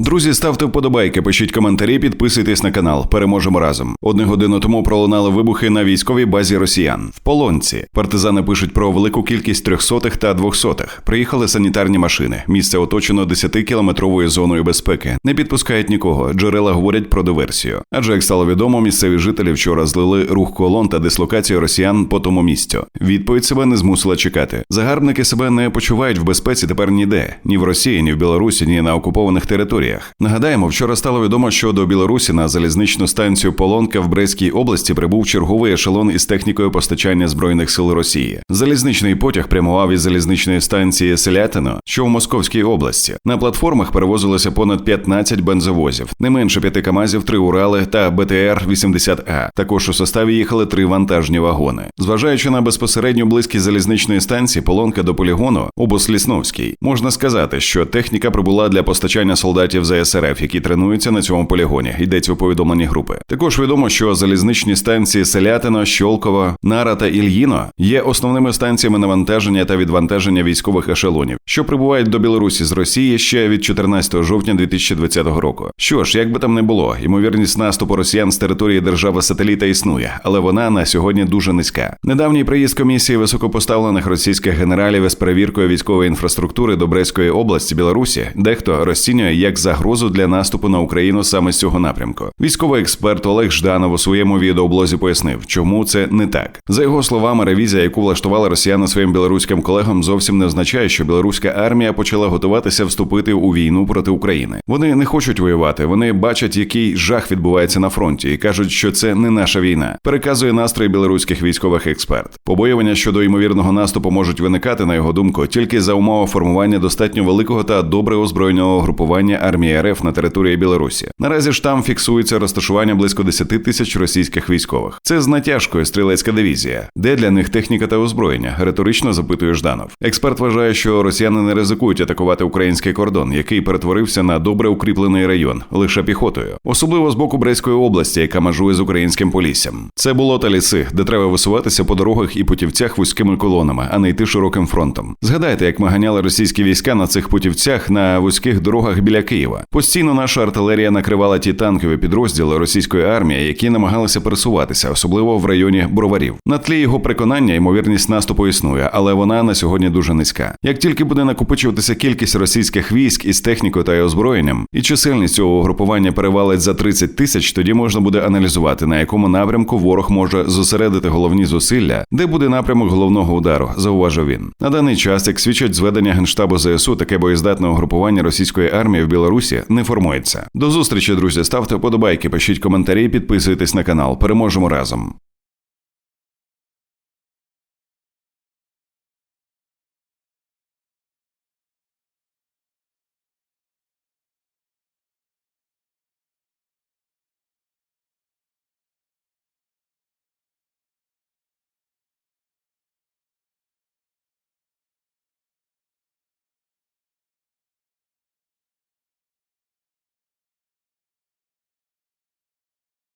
Друзі, ставте вподобайки, пишіть коментарі, підписуйтесь на канал. Переможемо разом. Одну годину тому пролунали вибухи на військовій базі росіян в Полонці. Партизани пишуть про велику кількість трьохсотих та двохсотих. Приїхали санітарні машини. Місце оточено 10-кілометровою зоною безпеки. Не підпускають нікого. Джерела говорять про диверсію. Адже як стало відомо, місцеві жителі вчора злили рух колон та дислокацію росіян по тому місцю. Відповідь себе не змусила чекати. Загарбники себе не почувають в безпеці тепер ніде, ні в Росії, ні в Білорусі, ні на окупованих територіях. Нагадаємо, вчора стало відомо, що до Білорусі на залізничну станцію Полонка в Брестській області прибув черговий ешелон із технікою постачання збройних сил Росії. Залізничний потяг прямував із залізничної станції Селятино, що в Московській області. На платформах перевозилося понад 15 бензовозів, не менше п'яти камазів, три Урали та БТР 80 А. Також у составі їхали три вантажні вагони. Зважаючи на безпосередню близькість залізничної станції, полонка до полігону обус Лісновський, можна сказати, що техніка прибула для постачання солдатів ЗСРФ, які тренуються на цьому полігоні. Йдеться у повідомленні групи. Також відомо, що залізничні станції Селятино, Щолково, Нара та Ільїно є основними станціями навантаження та відвантаження військових ешелонів, що прибувають до Білорусі з Росії ще від 14 жовтня 2020 року. Що ж, як би там не було, ймовірність наступу росіян з території держави сателіта існує, але вона на сьогодні дуже низька. Недавній приїзд комісії високопоставлених російських генералів із перевіркою військової інфраструктури до області Білорусі дехто розцінює як загрозу для наступу на Україну саме з цього напрямку. Військовий експерт Олег Жданов у своєму відеоблозі пояснив, чому це не так. За його словами, ревізія, яку влаштували росіяни своїм білоруським колегам, зовсім не означає, що білоруська армія почала готуватися вступити у війну проти України. Вони не хочуть воювати. Вони бачать, який жах відбувається на фронті, і кажуть, що це не наша війна. Переказує настрої білоруських військових експерт. Побоювання щодо ймовірного наступу можуть виникати, на його думку, тільки за умови формування достатньо великого та добре озброєного групування армії РФ на території Білорусі. Наразі ж там фіксується розташування близько 10 тисяч російських військових. Це з натяжкою стрілецька дивізія. Де для них техніка та озброєння? Риторично запитує Жданов. Експерт вважає, що росіяни не ризикують атакувати український кордон, який перетворився на добре укріплений район лише піхотою, особливо з боку Брестської області, яка межує з українським поліссям. Це було та ліси, де треба висуватися по дорогах і путівцях вузькими колонами, а не йти широким фронтом. Згадайте, як ми ганяли російські війська на цих путівцях на вузьких дорогах біля Києва. Постійно наша артилерія накривала ті танкові підрозділи російської армії, які намагалися пересуватися, особливо в районі броварів. На тлі його переконання ймовірність наступу існує, але вона на сьогодні дуже низька. Як тільки буде накопичуватися кількість російських військ із технікою та озброєнням, і чисельність цього угрупування перевалить за 30 тисяч, тоді можна буде аналізувати, на якому напрямку ворог може зосередити головні зусилля, де буде напрямок головного удару, зауважив він. На даний час, як свідчать зведення генштабу ЗСУ, таке боєздатне угрупування російської армії в Білорусі не формується. До зустрічі, друзі. Ставте вподобайки, пишіть коментарі, підписуйтесь на канал. Переможемо разом.